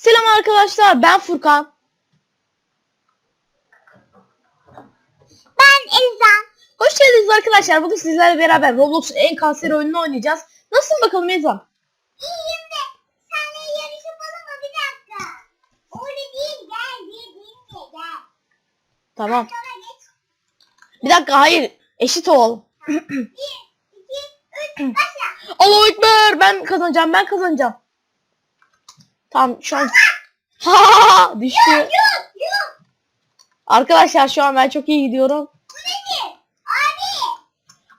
Selam arkadaşlar ben Furkan. Ben Ezan. Hoş geldiniz arkadaşlar. Bugün sizlerle beraber Roblox'un en kanser oyununu oynayacağız. Nasılsın bakalım Ezan? İyiyim de seninle yarış yapalım mı bir dakika? Öyle değil gel diye değil de gel. Tamam. Bir dakika hayır. Eşit ol. Bir, iki, üç, başla. Allahu Ekber. Ben kazanacağım. Ben kazanacağım. Tamam şu an. Ha düştü. Yok yok. Arkadaşlar şu an ben çok iyi gidiyorum. Abi.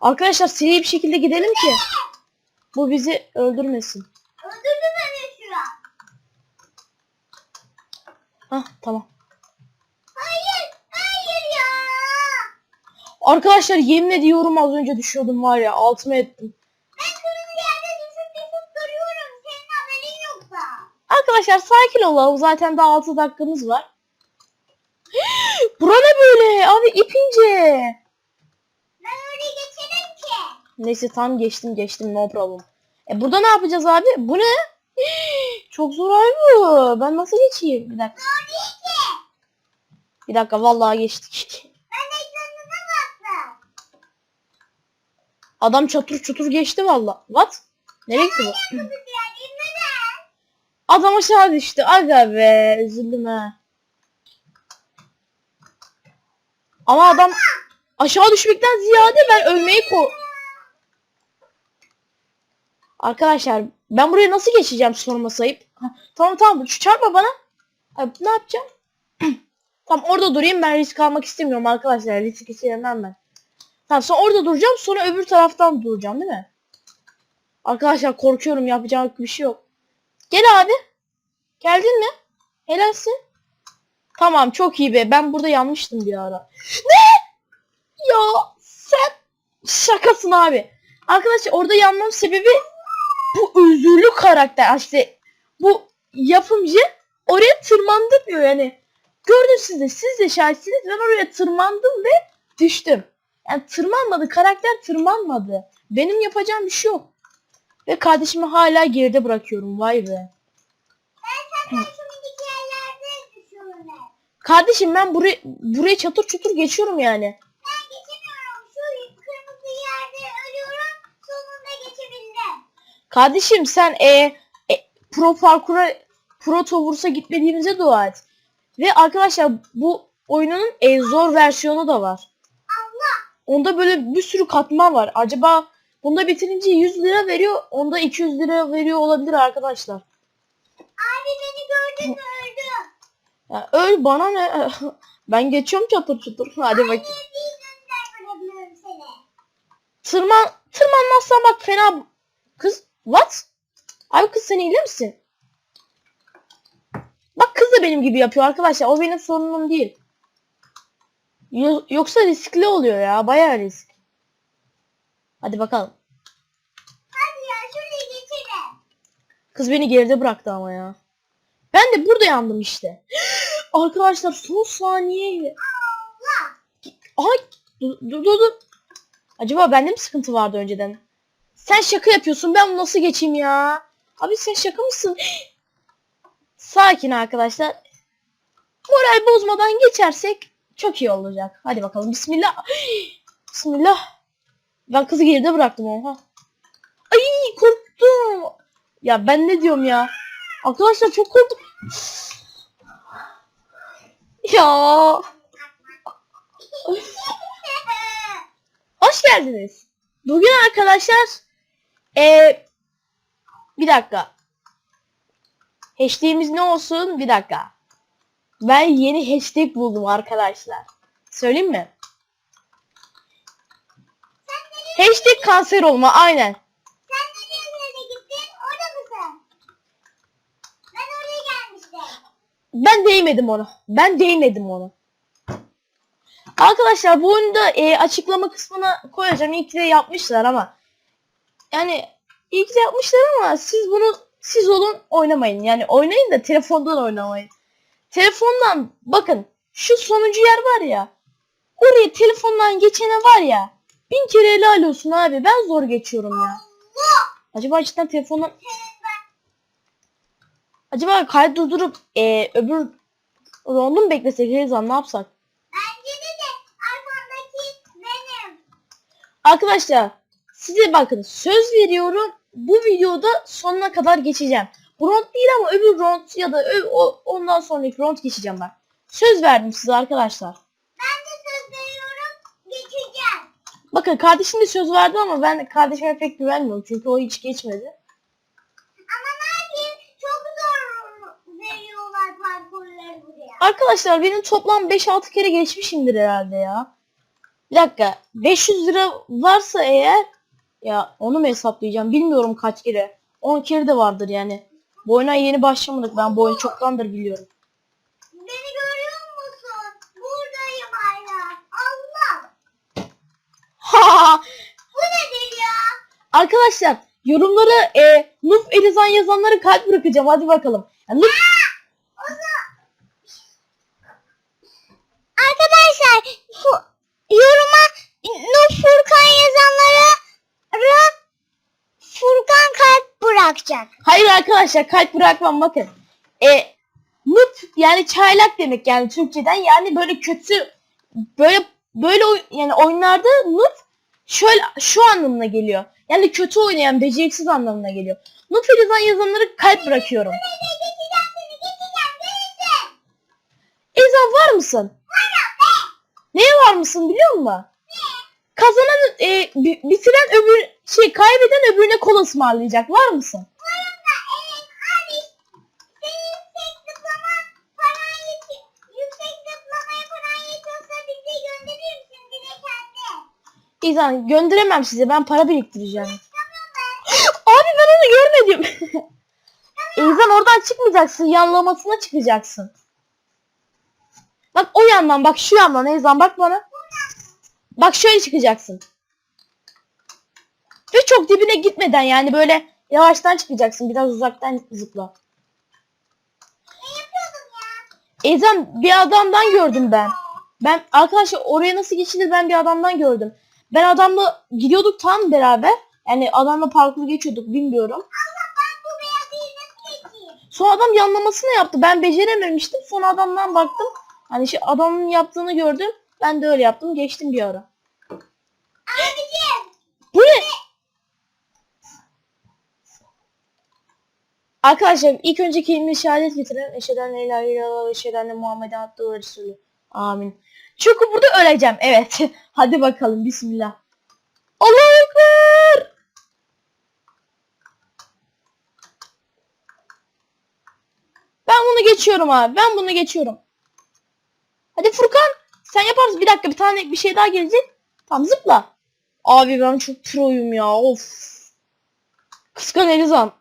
Arkadaşlar seri bir şekilde gidelim ki bu bizi öldürmesin. Öldürdü beni şu an. Hah tamam. Hayır. Hayır ya. Arkadaşlar yemin ediyorum az önce düşüyordum var ya altıma ettim. Arkadaşlar sakin olalım. Zaten daha 6 dakikamız var. Bura ne böyle? Abi ip ince. Ben öyle geçerim ki. Neyse tam geçtim geçtim no problem. E burada ne yapacağız abi? Bu ne? Çok zor abi bu. Ben nasıl geçeyim? Bir dakika. Bir dakika vallahi geçtik. Ben ekranına baktım. Adam çatır çutur geçti vallahi. What? Nereye gitti bu? Adam aşağı düştü. Aga be üzüldüm ha. Ama adam aşağı düşmekten ziyade ben ölmeyi ko... Arkadaşlar ben buraya nasıl geçeceğim sorma sayıp. Ha, tamam tamam şu çarpma bana. Abi, ne yapacağım? tamam orada durayım ben risk almak istemiyorum arkadaşlar. Risk sevmem ben. Tamam sonra orada duracağım sonra öbür taraftan duracağım değil mi? Arkadaşlar korkuyorum yapacak bir şey yok. Gel abi. Geldin mi? Helalsin. Tamam çok iyi be. Ben burada yanmıştım bir ara. Ne? Ya sen şakasın abi. Arkadaşlar orada yanmam sebebi bu özürlü karakter. İşte bu yapımcı oraya tırmandı diyor yani. Gördünüz siz de siz de şahitsiniz. Ben oraya tırmandım ve düştüm. Yani tırmanmadı. Karakter tırmanmadı. Benim yapacağım bir şey yok. Ve kardeşimi hala geride bırakıyorum. Vay be. Ben. Kardeşim ben buraya buraya çatır çutur geçiyorum yani. Ben geçemiyorum. Şu kırmızı yerde ölüyorum. Sonunda geçebildim. Kardeşim sen e, e, pro parkura pro towersa gitmediğimize dua et. Ve arkadaşlar bu oyunun en zor versiyonu da var. Allah. Onda böyle bir sürü katman var. Acaba bunda bitirince 100 lira veriyor. Onda 200 lira veriyor olabilir arkadaşlar. Abi beni gördün mü öldüm. Ya öl bana ne? Ben geçiyorum çatır çutur. Hadi seni. Tırman tırmanmazsan bak fena kız what? Abi kız sen iyi misin? Bak kız da benim gibi yapıyor arkadaşlar. O benim sorunum değil. Yo- yoksa riskli oluyor ya. Bayağı risk. Hadi bakalım. Hadi ya şurayı geçelim. Kız beni geride bıraktı ama ya. Ben de burada yandım işte. arkadaşlar son saniye. Allah. Ay dur dur dur. Acaba bende mi sıkıntı vardı önceden? Sen şaka yapıyorsun. Ben bunu nasıl geçeyim ya? Abi sen şaka mısın? Sakin arkadaşlar. Moral bozmadan geçersek çok iyi olacak. Hadi bakalım. Bismillah. Bismillah. Ben kızı geride bıraktım oha. Ay korktum. Ya ben ne diyorum ya? Arkadaşlar çok korktum. Ya. Hoş geldiniz. Bugün arkadaşlar eee bir dakika. Hashtag'imiz ne olsun? Bir dakika. Ben yeni hashtag buldum arkadaşlar. Söyleyeyim mi? Hashtag kanser olma aynen. Sen nereye gittin? Orada mısın? Ben oraya gelmiştim. Ben değmedim ona. Ben değmedim ona. Arkadaşlar bu oyunda e, açıklama kısmına koyacağım. Ki de yapmışlar ama yani ki de yapmışlar ama siz bunu siz olun oynamayın. Yani oynayın da telefondan oynamayın. Telefondan bakın şu sonuncu yer var ya oraya telefondan geçene var ya bin kere helal olsun abi ben zor geçiyorum ya. Acaba cidden telefondan Acaba kaydı durdurup e, öbür roundu mu beklesek Rezan ne yapsak? Arkadaşlar size bakın söz veriyorum bu videoda sonuna kadar geçeceğim. Bu değil ama öbür round ya da ö- ondan sonraki round geçeceğim ben. Söz verdim size arkadaşlar. Ben de söz veriyorum geçeceğim. Bakın kardeşim de söz verdi ama ben kardeşime pek güvenmiyorum çünkü o hiç geçmedi. Ama ne yapayım çok zor veriyorlar parkurları buraya. Arkadaşlar benim toplam 5-6 kere geçmişimdir herhalde ya. Bir dakika 500 lira varsa eğer ya onu mu hesaplayacağım bilmiyorum kaç kere. 10 kere de vardır yani. Bu oyuna yeni başlamadık ben bu oyunu çoktandır biliyorum. Beni görüyor musun? Buradayım hala. Allah. Bu nedir ya? Arkadaşlar yorumlara e, Nuf Elizan yazanları kalp bırakacağım hadi bakalım. Ya, Nuf. Arkadaşlar yoruma Nur Furkan yazanlara ra Furkan kalp bırakacak. hayır arkadaşlar kalp bırakmam bakın. E, Nuf yani çaylak demek yani Türkçeden yani böyle kötü böyle böyle oy- yani oyunlarda Nuf şöyle şu anlamına geliyor. Yani kötü oynayan beceriksiz anlamına geliyor. Nuf Elizan yazanları kalp bırakıyorum. Elizan var mısın? Neye var mısın biliyor musun? Kazanan e, bi- bitiren öbür şey kaybeden öbürüne kola ısmarlayacak. Var mısın? İzan gönderemem size. Ben para biriktireceğim. Abi ben onu görmedim. İzan oradan çıkmayacaksın. Yanlamasına çıkacaksın. Bak o yandan bak şu yandan İzan bak bana. Bak şöyle çıkacaksın. Ve çok dibine gitmeden yani böyle yavaştan çıkacaksın. Biraz uzaktan zıpla. Ezan bir adamdan gördüm ben. Ben arkadaşlar oraya nasıl geçilir ben bir adamdan gördüm. Ben adamla gidiyorduk tam beraber. Yani adamla parkur geçiyorduk bilmiyorum. Allah? Sonra adam yanlamasını yaptı. Ben becerememiştim. Sonra adamdan baktım. Hani şey adamın yaptığını gördüm. Ben de öyle yaptım. Geçtim bir ara. Abicim. Bu ne? Arkadaşlar ilk önce kelime şehadet getirin. Eşheden la ilahe illallah ve eşheden de Muhammeden abdühü ve resulü. Amin. Çünkü burada öleceğim. Evet. Hadi bakalım. Bismillah. Allahu Ekber. Ben bunu geçiyorum abi. Ben bunu geçiyorum. Hadi Furkan. Sen yaparsın. Bir dakika bir tane bir şey daha gelecek. Tamam zıpla. Abi ben çok proyum ya. Of. Kıskan Elizan.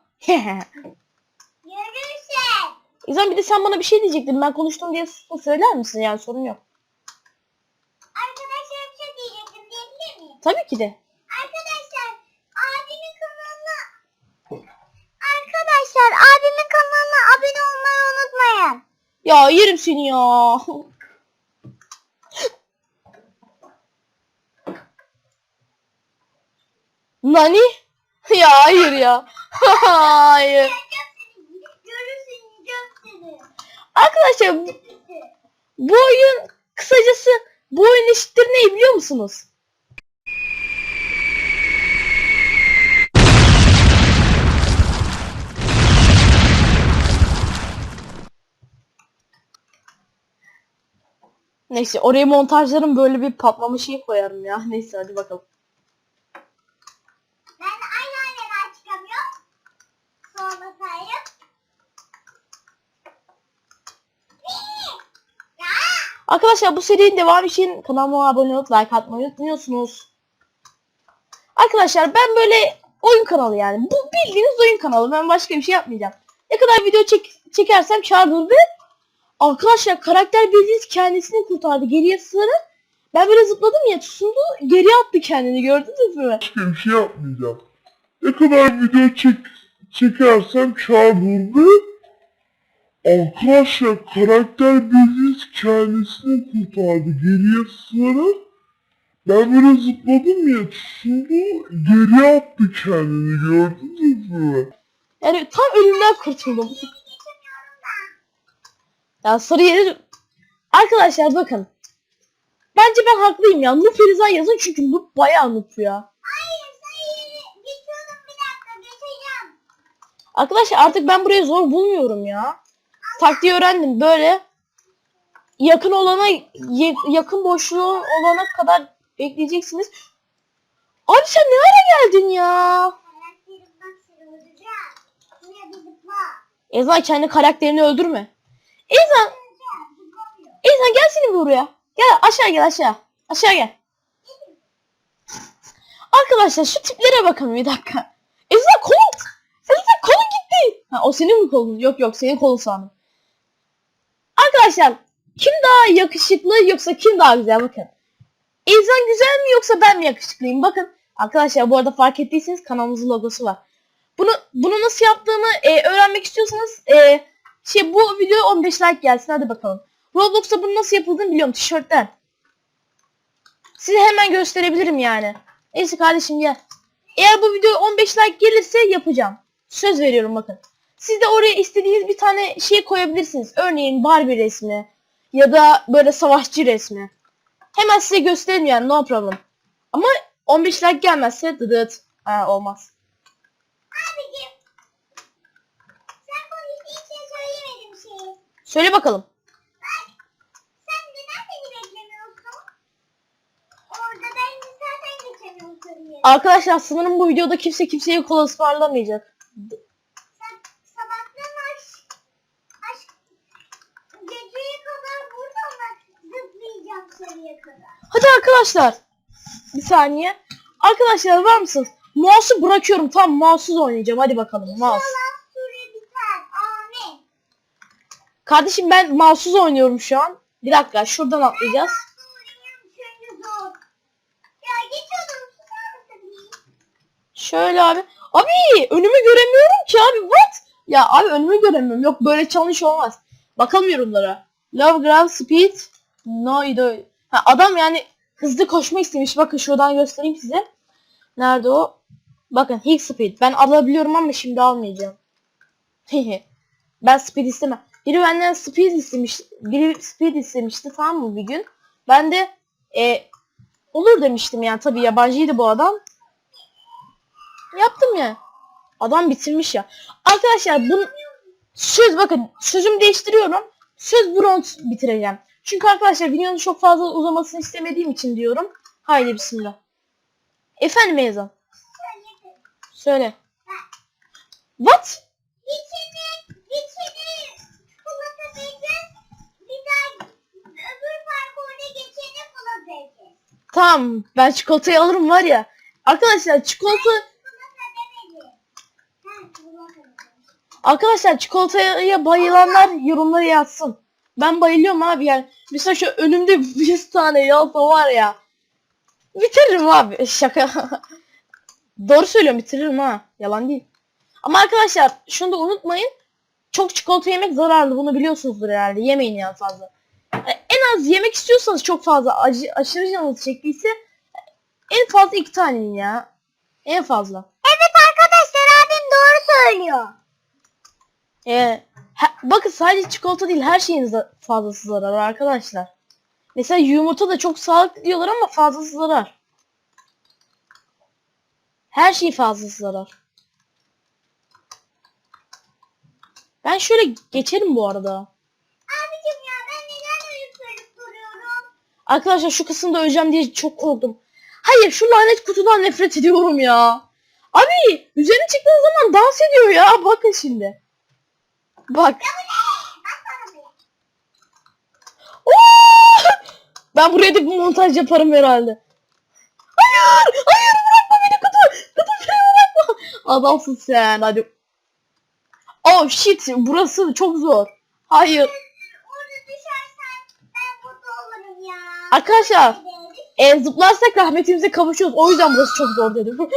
Görürsün. Bir de sen bana bir şey diyecektin. Ben konuştum diye sustun. Söyler misin? Yani sorun yok. Arkadaşlar bir şey diyecektim diyebilir miyim? Tabii ki de. Arkadaşlar abimin kanalına Arkadaşlar abimin kanalına abone olmayı unutmayın. Ya yerim seni ya. Nani? Ya hayır ya. hayır. Görürsün. Arkadaşlar bu, bu oyun kısacası bu oyun eşittir ne biliyor musunuz? Neyse oraya montajlarım böyle bir patlama şeyi koyarım ya. Neyse hadi bakalım. Ben aynı anneden çıkamıyorum. Sonra sayıp. Arkadaşlar bu serinin devamı için kanalıma abone olup like atmayı unutmuyorsunuz. Arkadaşlar ben böyle oyun kanalı yani. Bu bildiğiniz oyun kanalı. Ben başka bir şey yapmayacağım. Ne kadar video çek çekersem çağırır ve arkadaşlar karakter bildiğiniz kendisini kurtardı. Geriye sığarak ben böyle zıpladım ya tutundu geriye attı kendini gördünüz mü? başka bir şey yapmayacağım. Ne kadar video çek çekersem olur Arkadaşlar karakter bildiğiniz kendisini kurtardı. Geriye sığarak ben böyle zıpladım ya tutundu geriye attı kendini gördünüz mü? Yani tam ölümden kurtuldum. Ya sarı yeri... Arkadaşlar bakın. Bence ben haklıyım ya. Noob Ferizan yazın çünkü Noob bayağı Noob ya. Hayır sayı geçiyordum bir dakika geçeceğim. Arkadaşlar artık ben burayı zor bulmuyorum ya. Taktiği öğrendim. Böyle yakın olana yakın boşluğu olana kadar bekleyeceksiniz. Abi sen ne ara geldin ya? Ezan kendi karakterini öldürme. Zıplamıyor. Ezan gel seni buraya. Gel aşağı gel aşağı. Aşağı gel. Arkadaşlar şu tiplere bakın bir dakika. Ezan kolun. Ezan kolun gitti. Ha, o senin mi kolun? Yok yok senin kolun sandım. Arkadaşlar kim daha yakışıklı yoksa kim daha güzel bakın. Ezan güzel mi yoksa ben mi yakışıklıyım? Bakın arkadaşlar bu arada fark ettiyseniz kanalımızın logosu var. Bunu bunu nasıl yaptığımı e, öğrenmek istiyorsanız e, şey bu video 15 like gelsin hadi bakalım. Roblox'ta bunu nasıl yapıldığını biliyorum tişörtten. Size hemen gösterebilirim yani. Neyse kardeşim gel. Eğer bu video 15 like gelirse yapacağım. Söz veriyorum bakın. Siz de oraya istediğiniz bir tane şey koyabilirsiniz. Örneğin Barbie resmi ya da böyle savaşçı resmi. Hemen size gösteririm yani no problem. Ama 15 like gelmezse dıdıt. Ha, olmaz. Abicim. Sen konuştuğun için söylemedim şeyi. Söyle bakalım. Bak. Sen neden beni beklemiyorsun? Orada ben zaten geçemiyorum. Arkadaşlar sanırım bu videoda kimse kimseye kola ısmarlamayacak. Sen sabahtan aşk, aşk geceye kadar burada ama zıplayacağım soruya kadar. Hadi arkadaşlar. Bir saniye. Arkadaşlar var mısınız? Mouse'u bırakıyorum. Tam mouse'suz oynayacağım. Hadi bakalım mouse. Kardeşim ben mouse'suz oynuyorum şu an. Bir dakika şuradan atlayacağız. Şöyle abi. Abi önümü göremiyorum ki abi. What? Ya abi önümü göremiyorum. Yok böyle challenge olmaz. Bakalım yorumlara. Love Grab Speed. No ido. Ha, adam yani hızlı koşmak istemiş. Bakın şuradan göstereyim size. Nerede o? Bakın Hill Speed. Ben alabiliyorum ama şimdi almayacağım. ben Speed istemem. Biri benden Speed istemiş. Biri Speed istemişti tamam mı bir gün. Ben de e, olur demiştim yani tabii yabancıydı bu adam. Yaptım ya. Adam bitirmiş ya. Arkadaşlar bu söz bakın sözümü değiştiriyorum. Söz bronz bitireceğim. Çünkü arkadaşlar videonun çok fazla uzamasını istemediğim için diyorum. Haydi bismillah. Efendim Ezan. Söyle. What? İçine, içine çikolata vereceğiz. Bir daha öbür parkurda geçene kola vereceğiz. Tamam ben çikolatayı alırım var ya. Arkadaşlar çikolata. Arkadaşlar çikolataya bayılanlar yorumlara yazsın. Ben bayılıyorum abi yani. Mesela şu önümde 100 tane yalpa var ya. Bitiririm abi. Şaka. Doğru söylüyorum bitiririm ha. Yalan değil. Ama arkadaşlar şunu da unutmayın. Çok çikolata yemek zararlı. Bunu biliyorsunuzdur herhalde. Yemeyin yani fazla. Yani En az yemek istiyorsanız çok fazla acı, aşırı canınız çektiyse en fazla iki tane ya. En fazla. Evet arkadaşlar abim doğru söylüyor. Ee, he- bakın sadece çikolata değil her şeyin fazlası zarar arkadaşlar. Mesela yumurta da çok sağlıklı diyorlar ama fazlası zarar. Her şey fazlası zarar. Ben şöyle geçerim bu arada. Abicim ya ben neden öyle söyleyip duruyorum? Arkadaşlar şu kısımda öleceğim diye çok korktum. Hayır şu lanet kutudan nefret ediyorum ya. Abi üzerine çıktığın zaman dans ediyor ya. Bakın şimdi. Bak. Ben buraya da bir montaj yaparım herhalde. Hayır! Hayır bırakma beni kutu! Kutu beni bırakma! Adamsın sen hadi. Oh shit burası çok zor. Hayır. Orada düşersen ben mutlu olurum ya. Arkadaşlar e, zıplarsak rahmetimize kavuşuyoruz. O yüzden burası çok zor dedim.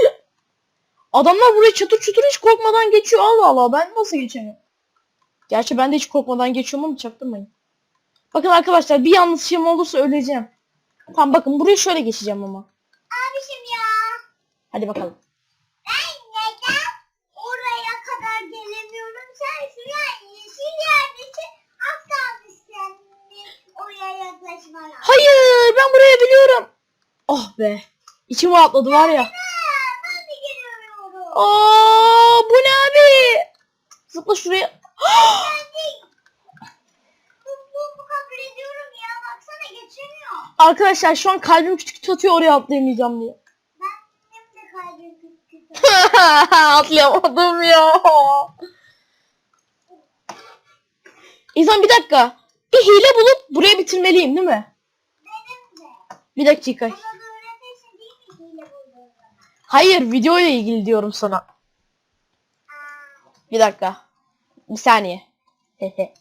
Adamlar buraya çatır çutur hiç korkmadan geçiyor. Allah Allah ben nasıl geçemiyorum? Gerçi ben de hiç korkmadan geçiyorum ama çaktırmayın. Bakın arkadaşlar bir yanlışım olursa öleceğim. Tamam bakın buraya şöyle geçeceğim ama. Abişim ya. Hadi bakalım. Ben neden oraya kadar gelemiyorum? Sen şuraya yeşil yerdesin. Az kaldı geliyorum. Oh be. İçim rahatladı var ya. Ben. Aa, bu ne abi? Zıpla şuraya. Arkadaşlar şu an kalbim küçük küçük atıyor oraya atlayamayacağım diye. Ben benim de kalbim küt küt. Atlayamadım ya. İnsan bir dakika. Bir hile bulup buraya bitirmeliyim değil mi? Bir dakika. Hayır videoyla ilgili diyorum sana. Bir dakika. Bir saniye. Hehe.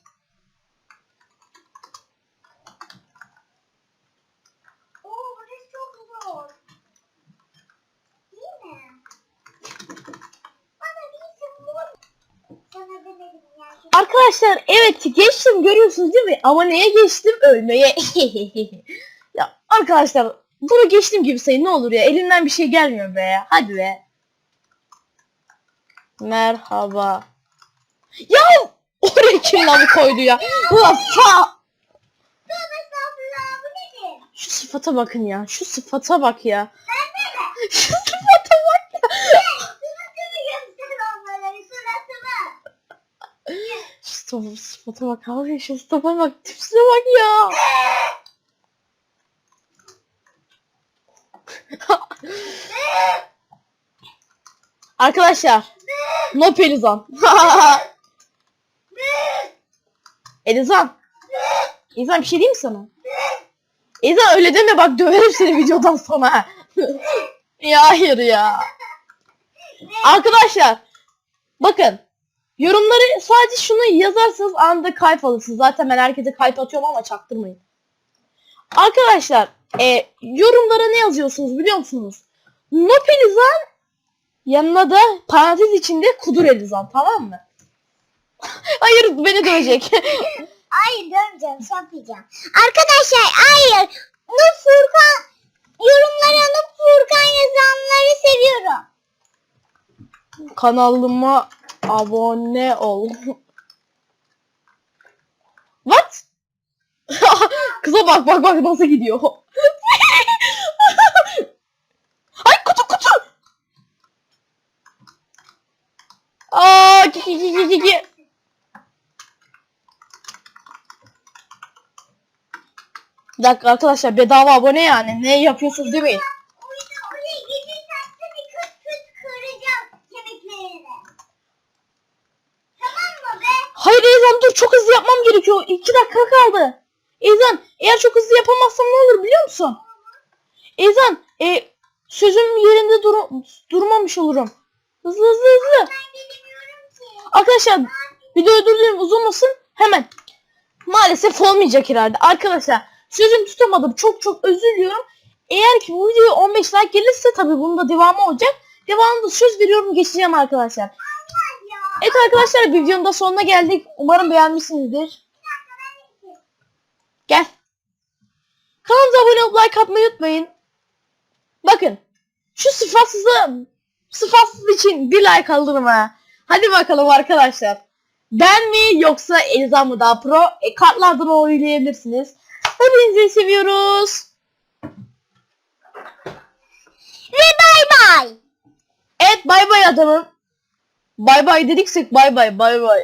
Arkadaşlar evet geçtim görüyorsunuz değil mi? Ama neye geçtim? Ölmeye. arkadaşlar bunu geçtim gibi sayın ne olur ya. Elimden bir şey gelmiyor be. Hadi be. Merhaba. Ya oraya kim lavı koydu ya? Ulan nedir? Şu sıfata bakın ya. Şu sıfata bak ya. Şu sıfata bak ya. Şu sıfata bak abi. Şu sıfata bak. Tipsine bak ya. Arkadaşlar. No Pelizan. Elizan. Elizan bir şey diyeyim mi sana? Elizan öyle deme bak döverim seni videodan sonra. ya hayır ya. Arkadaşlar. Bakın. Yorumları sadece şunu yazarsanız anında kalp alırsınız. Zaten ben herkese kalp atıyorum ama çaktırmayın. Arkadaşlar. E, yorumlara ne yazıyorsunuz biliyor musunuz? No Pelizan Yanına da parantez içinde kudur Elizan tamam mı? Hayır beni dövecek. Hayır döneceğim yapmayacağım. Arkadaşlar hayır. Nup Furkan yorumlara Nup Furkan yazanları seviyorum. Kanalıma abone ol. What? Kıza bak bak bak nasıl gidiyor. Ay kutu kutu. Bir dakika arkadaşlar bedava abone yani. Ne yapıyorsunuz mı be? Hayır Ezan dur çok hızlı yapmam gerekiyor. 2 dakika kaldı. Ezan eğer çok hızlı yapamazsam ne olur biliyor musun? Ezan e, sözüm yerinde dur durmamış olurum. Hızlı hızlı hızlı. Arkadaşlar videoyu durdurayım uzunmasın hemen. Maalesef olmayacak herhalde. Arkadaşlar sözüm tutamadım. Çok çok özür diliyorum. Eğer ki bu videoya 15 like gelirse tabii bunun da devamı olacak. Devamında söz veriyorum geçeceğim arkadaşlar. Evet arkadaşlar videonun da sonuna geldik. Umarım beğenmişsinizdir. Gel. Kanalımıza abone olup like atmayı unutmayın. Bakın. Şu sıfatsızı sıfatsız için bir like alırım ha. Hadi bakalım arkadaşlar. Ben mi yoksa Eliza mı daha pro? E, kartlardan oynayabilirsiniz. Hepinizi seviyoruz. Ve bay bay. Evet bay bay adamım. Bay bay dediksek bay bay bay bay.